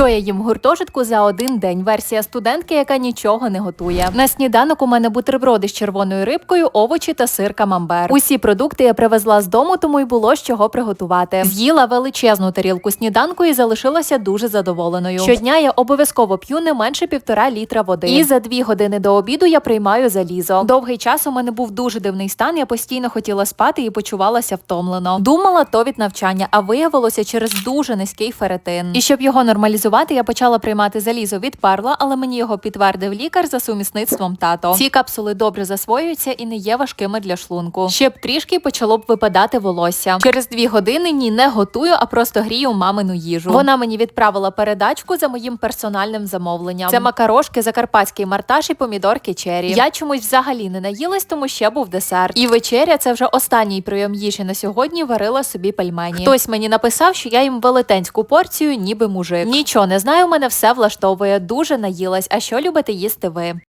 Що я їм гуртожитку за один день? Версія студентки, яка нічого не готує. На сніданок у мене бутерброди з червоною рибкою, овочі та сир камамбер. Усі продукти я привезла з дому, тому й було з чого приготувати. З'їла величезну тарілку сніданку і залишилася дуже задоволеною. Щодня я обов'язково п'ю не менше півтора літра води. І за дві години до обіду я приймаю залізо. Довгий час у мене був дуже дивний стан. Я постійно хотіла спати і почувалася втомлено. Думала, то від навчання, а виявилося через дуже низький феретин. І щоб його нормалізувати, я почала приймати залізо від парла, але мені його підтвердив лікар за сумісництвом тато. Ці капсули добре засвоюються і не є важкими для шлунку. Ще б трішки почало б випадати волосся. Через дві години ні не готую, а просто грію мамину їжу. Вона мені відправила передачку за моїм персональним замовленням. Це макарошки, закарпатський марташ і помідорки чері. Я чомусь взагалі не наїлась, тому ще був десерт. І вечеря це вже останній прийом їжі на сьогодні. Варила собі пельмені. Хтось мені написав, що я їм велетенську порцію, ніби мужик. Нічого не знаю, мене все влаштовує. Дуже наїлась. А що любите їсти ви?